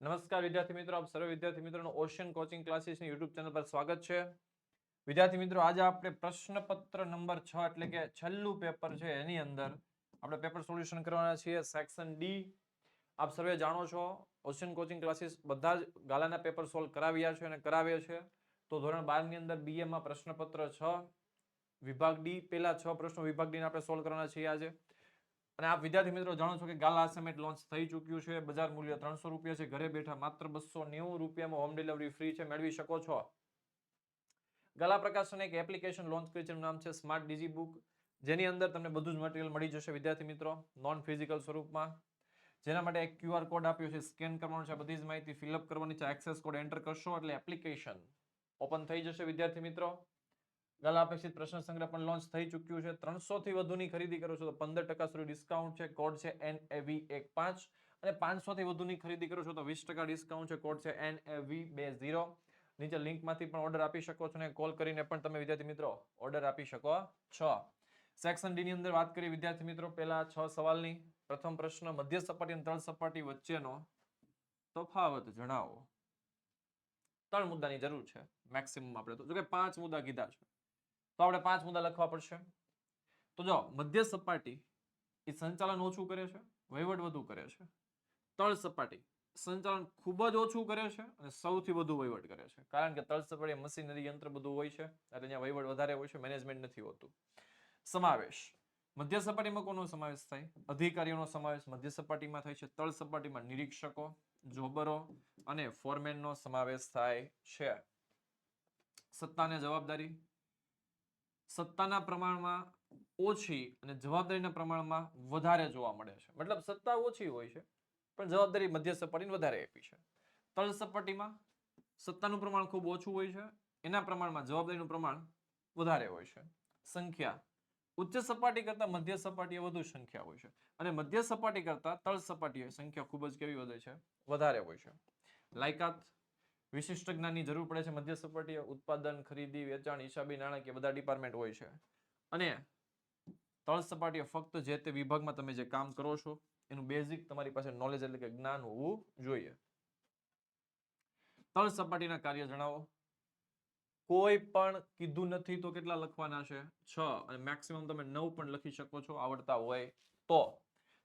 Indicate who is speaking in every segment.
Speaker 1: નમસ્કાર વિદ્યાર્થી મિત્રો, આપ સર્વ વિદ્યાર્થી મિત્રોનું ઓશિયન કોચિંગ ક્લાસીસની યુટ્યુબ ચેનલ પર સ્વાગત છે. વિદ્યાર્થી મિત્રો, આજે આપણે પ્રશ્નપત્ર નંબર છ એટલે કે છેલ્લું પેપર છે એની અંદર આપણે પેપર સોલ્યુશન કરવાના છીએ સેક્શન ડી. આપ સર્વે જાણો છો ઓશિયન કોચિંગ ક્લાસીસ બધા જ ગાલાના પેપર સોલ્વ કરાવ્યા છે અને કરાવે છે. તો ધોરણ બારની અંદર BA માં પ્રશ્નપત્ર છ, વિભાગ ડી પેલા છ પ્રશ્નો વિભાગ ડી આપણે સોલ્વ કરવાના છીએ આજે. અને આપ વિદ્યાર્થી મિત્રો જાણો છો કે ગાલા અસાઇનમેન્ટ લોન્ચ થઈ ચૂક્યું છે. બજાર મૂલ્ય ત્રણસો રૂપિયા છે. ઘરે બેઠા માત્ર બસો નેવું રૂપિયામાં હોમ ડિલિવરી ફ્રી છે. મેળવી શકો છો. ગાલા પ્રકાશન એક એપ્લિકેશન લોન્ચ કરી છે. એનું નામ છે સ્માર્ટ ડીજી બુક જેની અંદર તમને બધું જ મટીરિયલ મળી જશે વિદ્યાર્થી મિત્રો નોન ફિઝિકલ સ્વરૂપમાં. જેના માટે એક ક્યુઆર કોડ આપ્યો છે. સ્કેન કરવાનો છે. બધી જ માહિતી ફિલઅપ કરવાની છે. એક્સેસ કોડ એન્ટર કરશો એટલે એપ્લિકેશન ઓપન થઈ જશે વિદ્યાર્થી મિત્રો. ગાલા અપેક્ષિત પ્રશ્ન સંગ્રહ પણ લોન્ચ થઈ ચૂક્યું છે. ત્રણસો થી વધુની ખરીદી કરો છો તો પંદર ટકા સુધી ડિસ્કાઉન્ટ છે. કોડ છે એન એવી એક પાંચ અને પાંચસો થી વધુની ખરીદી કરો છો તો વીસ ટકા ડિસ્કાઉન્ટ છે. કોડ છે એન એવી બે ઝીરો નીચે લિંકમાંથી પણ ઓર્ડર આપી શકો છો અને કોલ કરીને પણ તમે વિદ્યાર્થી મિત્રો ઓર્ડર આપી શકો છો. સેક્શન ડી ની અંદર વાત કરીએ વિદ્યાર્થી મિત્રો. પહેલા છ સવાલની. પ્રથમ પ્રશ્ન, મધ્ય સપાટી અને તળ સપાટી વચ્ચેનો તફાવત જણાવો. ત્રણ મુદ્દાની જરૂર છે. મેક્સિમમ આપણે તો. જો કે પાંચ મુદ્દા કીધા છે. તો આપણે પાંચ મુદ્દા લખવા પડશે. તો જો મધ્ય સપાટી એ સંચાલન ઓછું કરે છે, વહીવટ વધુ કરે છે. તળ સપાટી સંચાલન ખૂબ જ ઓછું કરે છે અને સૌથી વધુ વહીવટ કરે છે. કારણ કે તળ સપાટી મશીનરી યંત્ર બધું હોય છે એટલે ત્યાં વહીવટ વધારે હોય છે, મેનેજમેન્ટ નથી હોતું. સમાવેશ. મધ્ય સપાટીમાં કોનો સમાવેશ થાય? અધિકારીઓનો સમાવેશ મધ્ય સપાટીમાં થાય છે, તળ સપાટીમાં નિરીક્ષકો, જોબરો અને ફોરમેનનો સમાવેશ થાય છે. સત્તાને જવાબદારી સત્તાના પ્રમાણમાં ઓછી અને જવાબદારીના પ્રમાણમાં વધારે જોવા મળે છે. મતલબ સત્તા ઓછી હોય છે, પણ જવાબદારી મધ્ય સપાટીને વધારે આપી છે. તળ સપાટીમાં સત્તાનું પ્રમાણ ખૂબ ઓછું હોય છે, એના પ્રમાણમાં જવાબદારીનું પ્રમાણ વધારે હોય છે. સંખ્યા, ઉચ્ચ સપાટી કરતા મધ્ય સપાટીએ વધુ સંખ્યા હોય છે. અને મધ્ય સપાટી કરતા તળ સપાટીએ સંખ્યા ખૂબ જ કેવી વધે છે? વધારે હોય છે. લાયકાત વિશિષ્ટ જ્ઞાનની જરૂર પડે છે મધ્ય સપાટીએ ઉત્પાદન, ખરીદી, વેચાણ, હિસાબી નાણાકીય બધા ડિપાર્ટમેન્ટ હોય છે. અને તળ સપાટીએ ફક્ત જે તે વિભાગમાં તમે જે કામ કરો છો, એનું બેઝિક તમારી પાસે નોલેજ એટલે કે જ્ઞાન હોવું જોઈએ. તળ સપાટીના કાર્ય જણાવો. કોઈ પણ કીધું નથી તો કેટલા લખવાના છે? છ. અને મેક્સિમમ તમે નવ પણ લખી શકો છો, આવડતા હોય તો.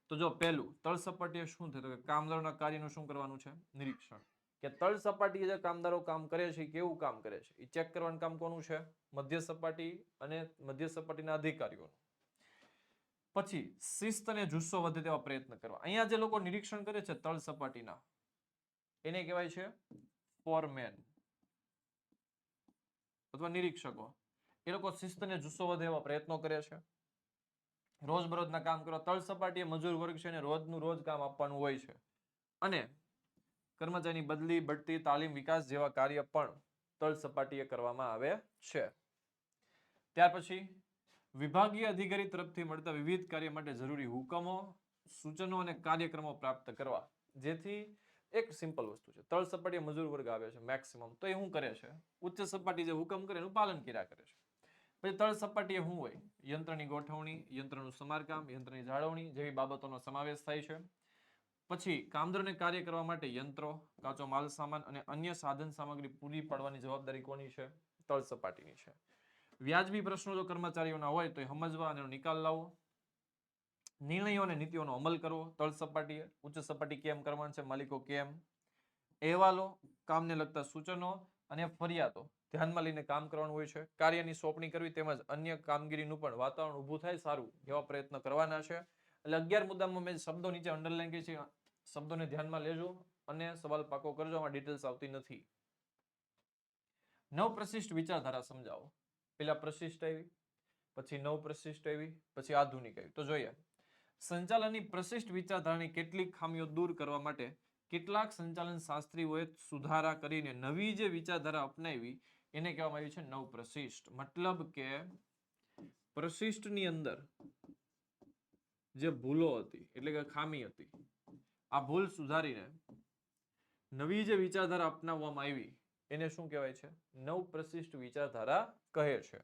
Speaker 1: તો જો પહેલું, તળ સપાટીએ શું થયું કે કામદારોના કાર્યનું શું કરવાનું છે? નિરીક્ષણ. કે તળ સપાટીએ જે કામદારો કામ કરે છે કેવું કામ કરે છે? એ ચેક કરવાનું કામ કોનું છે? મધ્ય સપાટી અને મધ્ય સપાટીના અધિકારીઓનું. પછી શિસ્ત અને જુસ્સો વધે તેવા પ્રયત્ન કરવા. અહીંયા જે લોકો નિરીક્ષણ કરે છે તળ સપાટીના, એને કહેવાય છે ફોરમેન અથવા નિરીક્ષકો. એ લોકો શિસ્ત અને જુસ્સો વધે એવા પ્રયત્નો કરે છે. રોજબરોજના કામ કરવા. તળ સપાટીએ મજૂર વર્ગ છે અને રોજનું રોજ કામ આપવાનું હોય છે. અને કર્મચારીની બદલી, બઢતી તાલીમ, વિકાસ જેવા કાર્ય પણ તળ સપાટીએ કરવામાં આવે છે. ત્યાર પછી વિભાગીય અધિકારી તરફથી મળતા વિવિધ કાર્ય માટે જરૂરી હુકમો, સૂચનો અને કાર્યક્રમો પ્રાપ્ત કરવા. જેથી એક સિમ્પલ વસ્તુ છે. તળ સપાટીએ મજૂર વર્ગ આવે છે મેક્સિમમ તો એ શું કરે છે? ઉચ્ચ સપાટી જે હુકમ કરે, એનું પાલન કર્યા કરે છે. પછી તળ સપાટીએ શું હોય? યંત્રની ગોઠવણી, યંત્રનું સમારકામ, યંત્રની જાળવણી જેવી બાબતોનો સમાવેશ થાય છે. પછી કામદારોને કાર્ય કરવા માટે યંત્રો, કાચો માલ સામાન અને અન્ય સાધન સામગ્રી પૂરી પાડવાની જવાબદારી કોની છે? તળ સપાટીની છે. વ્યાજબી પ્રશ્નો જો કર્મચારીઓના હોય તો એ સમજવા અને નિકાલ લાવવો. નિર્ણયો અને નીતિઓનો અમલ કરવો. તળ સપાટીએ ઉચ્ચ સપાટી કેમ કરવાનું છે? માલિકો કેમ? અહેવાલો, કામને લગતા સૂચનો અને ફરિયાદો. ધ્યાનમાં લઈને કામ કરવાનું હોય છે. કાર્યની સોંપણી કરવી તેમજ અન્ય કામગીરીનું પણ વાતાવરણ ઊભું થાય સારું એવા પ્રયત્ન કરવાના છે. એટલે અગિયાર મુદ્દામાં મેં શબ્દો નીચે અંડરલાઈન કરી છે. શબ્દોને ધ્યાનમાં લેજો અને સવાલ પાકો કરજો, આમાં ડિટેલ્સ આવતી નથી. નવ પ્રશિષ્ટ વિચારધારા સમજાવો. પેલા પ્રશિષ્ટ આવી, પછી નવ પ્રશિષ્ટ આવી, પછી આધુનિક આવી. તો જોઈએ, સંચાલનની પ્રશિષ્ટ વિચારધારાની કેટલીક ખામીઓ દૂર કરવા માટે કેટલાક સંચાલન શાસ્ત્રીઓએ સુધારા કરીને નવી જે વિચારધારા અપનાવી, એને કહેવામાં આવી છે નવ પ્રશિષ્ટ મતલબ કે પ્રશિષ્ટની અંદર જે ભૂલો હતી, એટલે કે ખામી હતી આ ભૂલ સુધારીને નવી જે વિચારધારા અપનાવવામાં આવી, એને શું કહેવાય છે? નવ પ્રશિષ્ટ વિચારધારા કહે છે.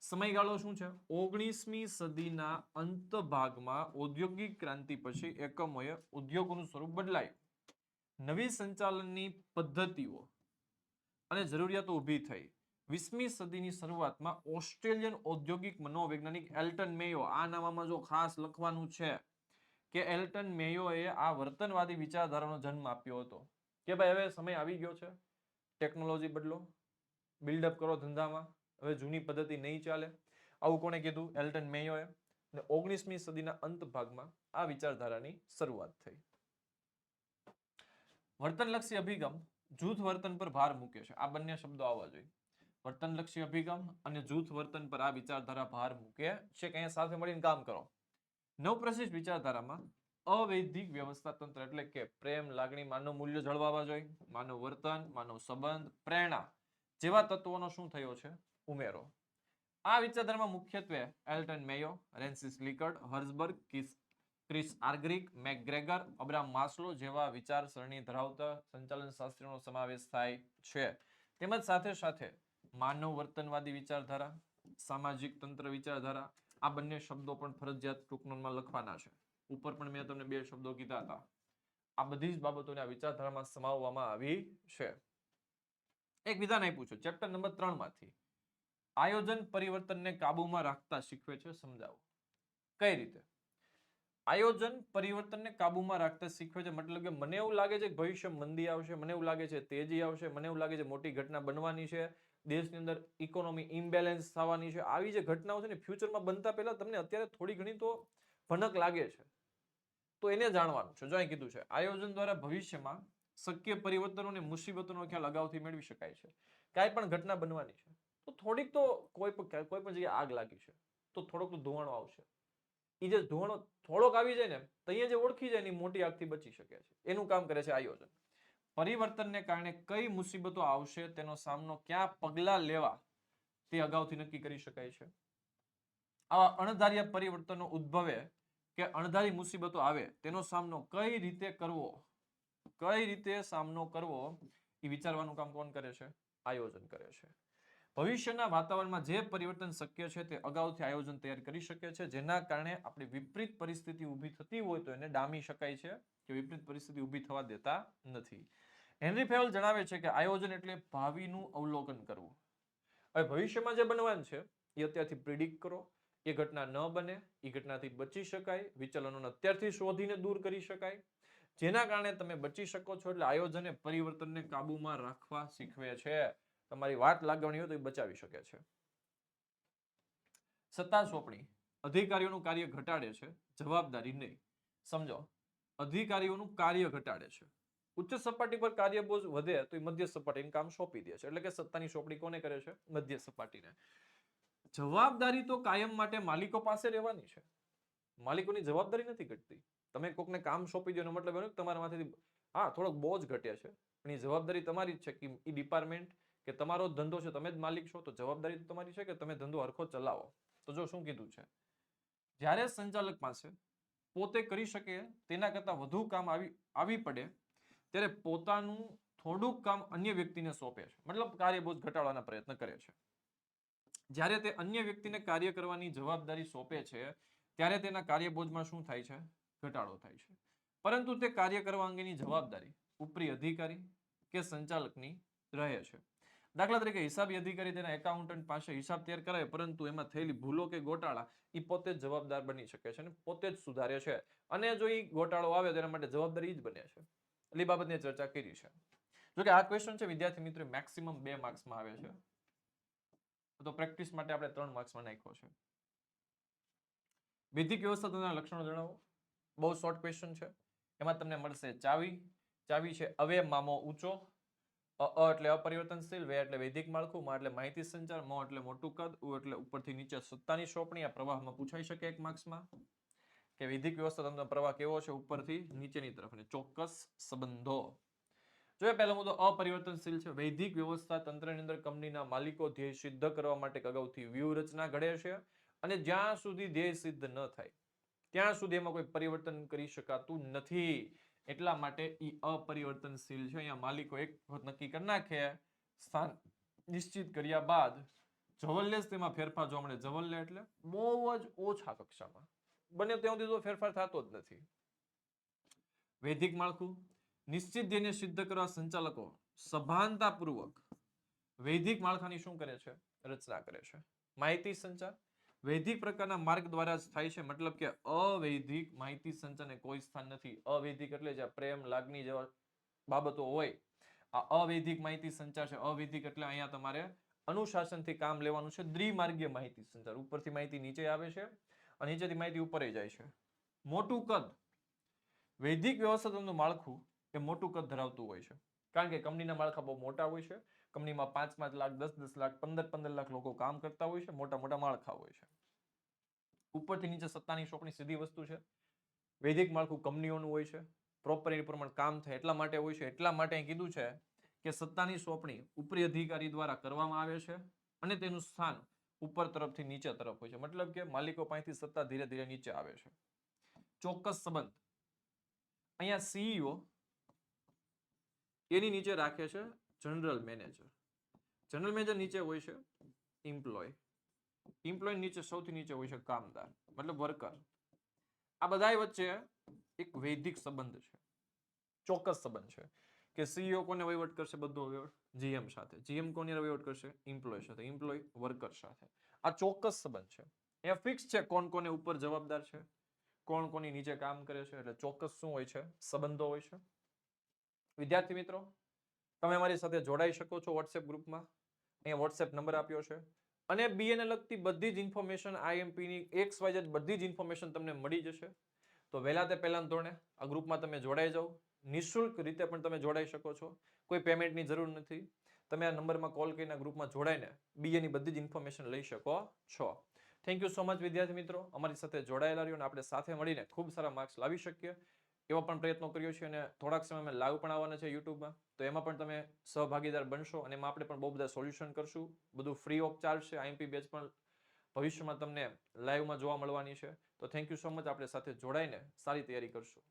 Speaker 1: સમયગાળો શું છે? ઓગણીસમી સદીના અંત ભાગમાં ઔદ્યોગિક ક્રાંતિ પછી એકમોએ ઉદ્યોગોનું સ્વરૂપ બદલાયું. નવી સંચાલનની પદ્ધતિઓ અને જરૂરિયાતો ઊભી થઈ. વીસમી સદીની શરૂઆતમાં ઓસ્ટ્રેલિયન ઔદ્યોગિક મનોવૈજ્ઞાનિક એલ્ટન મેયો આ નામમાં જો ખાસ લખવાનું છે કે એલ્ટન મેયોએ આ વર્તનવાદી વિચારધારાનો જન્મ આપ્યો હતો? કે ભાઈ હવે સમય આવી ગયો છે? ટેકનોલોજી બદલો. બિલ્ડઅપ કરો ધંધામાં. હવે જૂની પદ્ધતિ નહીં ચાલે. આવું કોણે કીધું? એલ્ટન મેયોએ. અને ઓગણીસમી સદીના અંત ભાગમાં આ વિચારધારાની શરૂઆત થઈ. વર્તનલક્ષી અભિગમ જૂથ વર્તન પર ભાર મૂકે છે. આ બંને શબ્દો આવવા જોઈએ. વર્તનલક્ષી અભિગમ અને જૂથ વર્તન પર આ વિચારધારા ભાર મૂકે છે કે અહીંયા સાથે મળીને કામ કરો. નવપ્રશિષ્ટ વિચારધારામાં અવૈધિક વ્યવસ્થા તંત્ર એટલે કે પ્રેમ, લાગણી, માનવ મૂલ્ય જળવાવા જોઈએ. માનવ વર્તન, માનવ સંબંધ, પ્રેરણા જેવા તત્વોનો શું થયો છે? ઉમેરો. આ વિચારધારામાં મુખ્યત્વે Elton Mayo, Rensis Likert, Herzberg, kiss, Chris Argyris, McGregor Abram Maslow જેવા વિચારસરણી ધરાવતા સંચાલન શાસ્ત્રીનો સમાવેશ થાય છે. તેમજ સાથે સાથે માનવ વર્તનવાદી વિચારધારા, સામાજિક તંત્ર વિચારધારા આ બંને શબ્દો પણ ફરજિયાત ટૂંકનોટમાં લખવાના છે. ઉપર પણ મેં તમને બે શબ્દો કીધા હતા. આ બધી જ બાબતોને આ વિચારધારામાં સમાવવામાં આવી છે. એક વિધાન આપ્યું છે ચેપ્ટર નંબર ત્રણમાંથી. આયોજન પરિવર્તનને કાબુમાં રાખતા શીખવે છે, સમજાવો. કઈ રીતે? આયોજન પરિવર્તનને કાબુમાં રાખતા શીખવે છે, મતલબ કે મને એવું લાગે છે ભવિષ્ય મંદી આવશે, મને એવું લાગે છે તેજી આવશે, મને એવું લાગે છે મોટી ઘટના બનવાની છે. દેશની અંદર ઇકોનોમી ઇમ્બેલેન્સ થવાની છે. આવી જે ઘટનાઓ છે ને ફ્યુચરમાં બનતા પહેલા તમને અત્યારે થોડી ઘણી તો ભનક લાગે છે. તો એને જાણવાનું છે. જો અહીં કીધું છે, આયોજન દ્વારા ભવિષ્યમાં શક્ય પરિવર્તનો અને મુસીબતોનો ખ્યાલ અગાઉથી મેળવી શકાય છે. કાંઈ પણ ઘટના બનવાની છે, તો થોડીક તો કોઈ પણ કોઈ પણ જગ્યાએ આગ લાગી છે, તો થોડોક તો ધોવાણો આવશે. એ જે ધોવાણો થોડોક આવી જાય ને તો અહીંયા જે ઓળખી જાય ને મોટી આગથી બચી શકે છે. એનું કામ કરે છે આયોજન. પરિવર્તનને કારણે કઈ મુસીબતો આવશે, તેનો સામનો ક્યાં પગલાં લેવા, તે અગાઉથી નક્કી કરી શકાય છે. આવા અણધાર્યા પરિવર્તનો ઉદ્ભવે કે અણધારી મુસીબતો આવે, તેનો સામનો કઈ રીતે કરવો, કઈ રીતે સામનો કરવો, એ વિચારવાનું કામ કોણ કરે છે? આયોજન કરે છે. ભવિષ્યના વાતાવરણમાં જે પરિવર્તન શક્ય છે, તે અગાઉથી આયોજન તૈયાર કરી શકે છે, જેના કારણે આપણી વિપરીત પરિસ્થિતિ ઊભી થતી હોય તો એને ડામી શકાય છે, કે વિપરીત પરિસ્થિતિ ઊભી થવા દેતા નથી. હેનરી ફેવલ જણાવે છે કે આયોજન એટલે ભાવિનું અવલોકન કરવું. હવે ભવિષ્યમાં જે બનવાનું છે, એ અત્યારથી પ્રિડિક્ટ કરો. એ ઘટના ન બને, એ ઘટનાથી બચી શકાય. વિચલનોને અત્યારથી શોધીને દૂર કરી શકાય. જેના કારણે તમે બચી શકો છો એટલે આયોજન પરિવર્તનને કાબુમાં રાખવા શીખવે છે. તમારી વાત લાગવાની હોય તો એ બચાવી શકે છે. સત્તા સોંપણી. અધિકારીઓનું કાર્ય ઘટાડે છે. જવાબદારી નહીં. સમજો અધિકારીઓનું કાર્ય ઘટાડે છે. ઉચ્ચ સપાટી પર કાર્ય બોજ વધે તો એ મધ્ય સપાટીને કામ સોંપી દે છે. એટલે કે સત્તાની સોંપણી કોને કરે છે? મધ્ય સપાટીને. જવાબદારી તો કાયમ માટે માલિકો પાસે રહેવાની છે. માલિકોની જવાબદારી નથી ઘટતી. તમે કોકને કામ સોંપી દો એનો મતલબ એનો તમારા માથેથી હા, થોડોક બોજ ઘટે છે. પણ એ જવાબદારી તમારી જ છે કે એ ડિપાર્ટમેન્ટ કે તમારો ધંધો છે, તમે જ માલિક છો, તો જવાબદારી તમારી છે કે તમે ધંધો હરખો ચલાવો? તો જો શું કીધું છે? જ્યારે સંચાલક પાસે પોતે કરી શકે તેના કરતા વધુ કામ આવી આવી પડે ત્યારે પોતાનું થોડુંક કામ અન્ય વ્યક્તિને સોંપે છે. મતલબ કાર્યબોજ ઘટાડવાના પ્રયત્ન કરે છે. જ્યારે તે અન્ય વ્યક્તિને કાર્ય કરવાની જવાબદારી સોંપે છે, ત્યારે તેના કાર્યબોજમાં શું થાય છે? ઘટાડો થાય છે. પરંતુ તે કાર્ય કરવા અંગેની જવાબદારી ઉપરી અધિકારી કે સંચાલકની રહે છે. દાખલા તરીકે હિસાબી અધિકારી તેના એકાઉન્ટન્ટ પાસે હિસાબ તૈયાર કરાવે, પરંતુ એમાં થયેલી ભૂલો કે ગોટાળા એ પોતે જ જવાબદાર બની શકે છે અને પોતે જ સુધારે છે. અને જો એ ગોટાળો આવે તેના માટે જવાબદારી જ બને છે. એટલે બાબતની ચર્ચા કરી છે. જોકે આ ક્વેશ્ચન છે, વિદ્યાર્થી મિત્રો મેક્સિમમ બે માર્ક્સમાં આવે છે. તો પ્રેક્ટિસ માટે આપણે ત્રણ માર્ક્સમાં નાખ્યો છે. વિધિક વ્યવસ્થા તેના લક્ષણો જણાવો. બહુ શોર્ટ ક્વેશ્ચન છે. એમાં તમને મળશે ચાવી. ચાવી છે, અવે મામો ઊંચો. અ એટલે અપરિવર્તનશીલ, વે એટલે વૈદિક માળખું, મા એટલે માહિતી સંચાર, મો એટલે મોટું કદ, ઉ એટલે ઉપરથી નીચે સત્તાની સોંપણી. આ પ્રવાહમાં પૂછાઈ શકે એક માર્ક્સમાં કે વૈદિક વ્યવસ્થા તંત્ર પ્રવાહ કેવો છે ઉપરથી નીચેની તરફ અને ચોક્કસ સંબંધો. જોઈએ, પહેલો મુદ્દો અપરિવર્તનશીલ છે. વૈદિક વ્યવસ્થા તંત્રની અંદર કંપનીના માલિકો ધ્યેય સિદ્ધ કરવા માટે અગાઉથી વ્યૂહરચના ઘડે છે અને જ્યાં સુધી ધ્યેય સિદ્ધ ન થાય, ત્યાં સુધી એમાં કોઈ પરિવર્તન કરી શકાતું નથી. એટલા માટે ઈ અપરિવર્તનશીલ છે. અહીંયા માલિકો એક વખત નક્કી કરી નાખે, સ્થાન નિશ્ચિત કર્યા બાદ જવલ્લે તેમાં ફેરફાર જોવા મળે. જવલ્લે એટલે બહુ જ ઓછા કક્ષામાં. બને ત્યાં સુધી તો ફેરફાર થતો જ નથી. વૈદિક માળખું, નિશ્ચિત ધ્યેયને સિદ્ધ કરવા સંચાલકો સભાનતાપૂર્વક વૈદિક માળખાની શું કરે છે? રચના કરે છે. માહિતી સંચાર. વૈદિક પ્રકારના માર્ગ દ્વારા જ થાય છે. મતલબ કે અવૈધિક માહિતી સંચારને કોઈ સ્થાન નથી. અવૈધિક એટલે જે પ્રેમ, લાગણી જેવા બાબતો હોય, આ અવૈધિક માહિતી સંચાર છે. અવૈધિક એટલે અહીંયા તમારે અનુશાસનથી કામ લેવાનું છે. દ્વિમાર્ગીય માહિતી સંચાર. ઉપરથી માહિતી નીચે આવે છે. અને નીચેથી માહિતી ઉપર જાય છે. મોટું કદ. વૈદિક વ્યવસ્થાતંત્રનું માળખું એ મોટું કદ ધરાવતું હોય છે. કારણ કે કંપનીના માળખા બહુ મોટા હોય છે. કંપનીમાં પાંચ પાંચ લાખ દસ દસ લાખ પંદર પંદર લાખ લોકો કામ કરતા હોય છે. મોટા મોટા માળખા હોય છે. ઉપરથી નીચે સત્તાની સોંપણી સીધી વસ્તુ છે. વૈદિક માળખું કંપનીઓનું હોય છે. પ્રોપર એ પ્રમાણે કામ થાય એટલા માટે હોય છે. એટલા માટે કીધું છે કે સત્તાની સોંપણી ઉપરી અધિકારી દ્વારા કરવામાં આવે છે અને તેનું સ્થાન ઉપર તરફથી નીચે તરફ હોય છે. મતલબ કે માલિકો પાસેથી સત્તા ધીરે ધીરે નીચે આવે છે. ચોક્કસ સંબંધ. અહીંયા સીઈઓ એની નીચે રાખે છે જનરલ મેનેજર. જનરલ મેનેજર નીચે હોય છે એમ્પ્લોય એમ્પ્લોય નીચે સૌથી નીચે હોય છે કામદાર. મતલબ વર્કર આ બધા વચ્ચે એક વૈદિક સંબંધ છે. ચોક્કસ સંબંધ છે. કે સીઈઓ કોને વહીવટ કરશે? બધો વહીવટ જીએમ સાથે. જીએમ કોને વહીવટ કરશે? એમ્પ્લોય સાથે. એમ્પ્લોય વર્કર સાથે. આ ચોક્કસ સંબંધ છે. એ ફિક્સ છે કોણ કોને ઉપર જવાબદાર છે? કોણ કોની નીચે કામ કરે છે? એટલે ચોક્કસ શું હોય છે? સંબંધો હોય છે. વિદ્યાર્થી મિત્રો, તમે અમારી સાથે જોડાઈ શકો છો વોટ્સએપ ગ્રુપમાં. અહીંયા વોટ્સએપ નંબર આપ્યો છે. અને બીએને લગતી બધી જ ઇન્ફોર્મેશન આઈએમપીની એક્સ વાય બધી જ ઇન્ફોર્મેશન તમને મળી જશે. તો વહેલા તે પહેલાં ધોરણે આ ગ્રુપમાં તમે જોડાઈ જાઓ. નિઃશુલ્ક રીતે પણ તમે જોડાઈ શકો છો. કોઈ પેમેન્ટની જરૂર નથી. તમે આ નંબરમાં કોલ કરીને ગ્રુપમાં જોડાઈને બીએની બધી જ ઇન્ફોર્મેશન લઈ શકો છો. થેન્ક યુ સો મચ વિદ્યાર્થી મિત્રો. અમારી સાથે જોડાયેલા રહ્યો અને આપણે સાથે મળીને ખૂબ સારા માર્ક્સ લાવી શકીએ. એવા પણ પ્રયત્નો કર્યો છે અને થોડાક સમયમાં લાઈવ પણ આવવાના છે યુટ્યુબમાં. તો એમાં પણ તમે સહભાગીદાર બનશો અને એમાં આપણે પણ બહુ બધા સોલ્યુશન કરશું. બધું ફ્રી ઓફ ચાર્જ છે. આઈએમપી બેચ પણ ભવિષ્યમાં તમને લાઈવમાં જોવા મળવાની છે. તો થેન્ક યુ સો મચ આપણે સાથે જોડાઈને સારી તૈયારી કરશું.